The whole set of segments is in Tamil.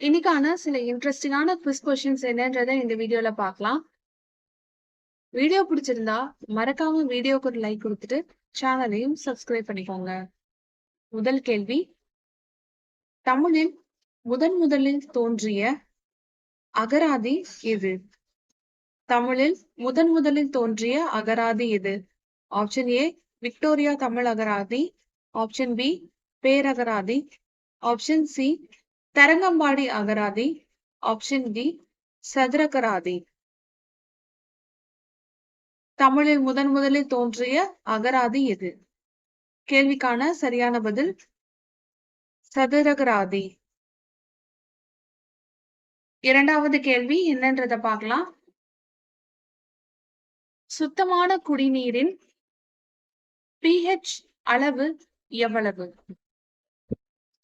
இன்னைக்கான சில இன்ட்ரெஸ்டிங்கான குவிஸ் கொஸ்டின்ஸ் என்னன்றதை இந்த வீடியோல பார்க்கலாம். வீடியோ பிடிச்சிருந்தா மறக்காம வீடியோக்கு ஒரு லைக் கொடுத்துட்டு சேனலையும் சப்ஸ்கிரைப் பண்ணிக்கோங்க. முதல் கேள்வி. தமிழில் முதன் முதலில் தோன்றிய அகராதி எது? தமிழில் முதன் முதலில் தோன்றிய அகராதி எது? ஆப்ஷன் ஏ விக்டோரியா தமிழ் அகராதி. ஆப்ஷன் பி பேரகராதி. ஆப்ஷன் சி தரங்கம்பாடி அகராதி ஆப்ஷன் டி சதுரகராதி தமிழில் முதன் முதலில் தோன்றிய அகராதி எது? கேள்விக்கான சரியான பதில் சதுரகராதி இரண்டாவது கேள்வி என்னன்றத பார்க்கலாம். சுத்தமான குடிநீரின் பிஹெச் அளவு எவ்வளவு?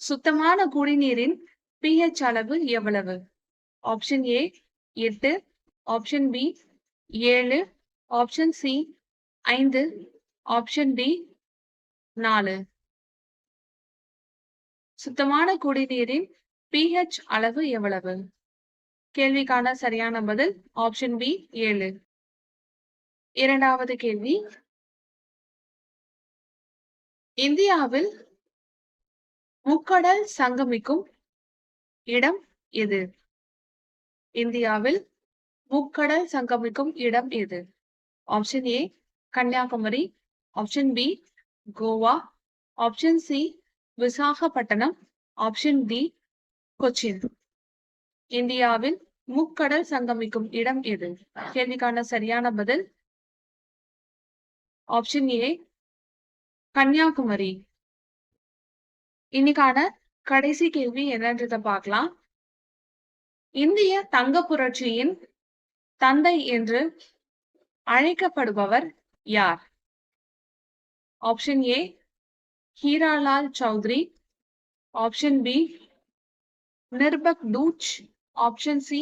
சுத்தமான குடிநீரின் பிஹெச் அளவு எவ்வளவு? ஆப்ஷன் ஏ எட்டு. ஆப்ஷன் பி ஏழு. ஆப்ஷன் சி ஐந்து. ஆப்ஷன் டி நாலு. சுத்தமான குடிநீரின் பிஹெச் அளவு எவ்வளவு? கேள்விக்கான சரியான பதில் ஆப்ஷன் பி ஏழு. இரண்டாவது கேள்வி. இந்தியாவில் முக்கடல் சங்கமிக்கும் இடம் எது? இந்தியாவில் முக்கடல் சங்கமிக்கும் இடம் எது? Option A Kanyakumari. Option B Goa. Option C Visakhapatnam. Option D Cochin. இந்தியாவில் முக்கடல் சங்கமிக்கும் இடம் எது? கேள்விக்கான சரியான பதில்? Option A Kanyakumari. இன்னைக்கான கடைசி கேள்வி என்னன்றத பார்க்கலாம். இந்திய தங்க புரட்சியின் தந்தை என்று அழைக்கப்படுபவர் யார்? Option A Hiralal Chaudhary. Option B நிர்பக் டூச் option C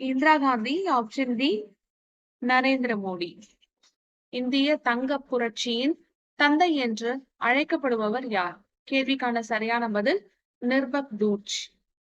Indira Gandhi. Option D Narendra Modi. இந்திய தங்க புரட்சியின் தந்தை என்று அழைக்கப்படுபவர் யார்? கேள்விக்கான சரியான பதில் நிர்பக் டூச்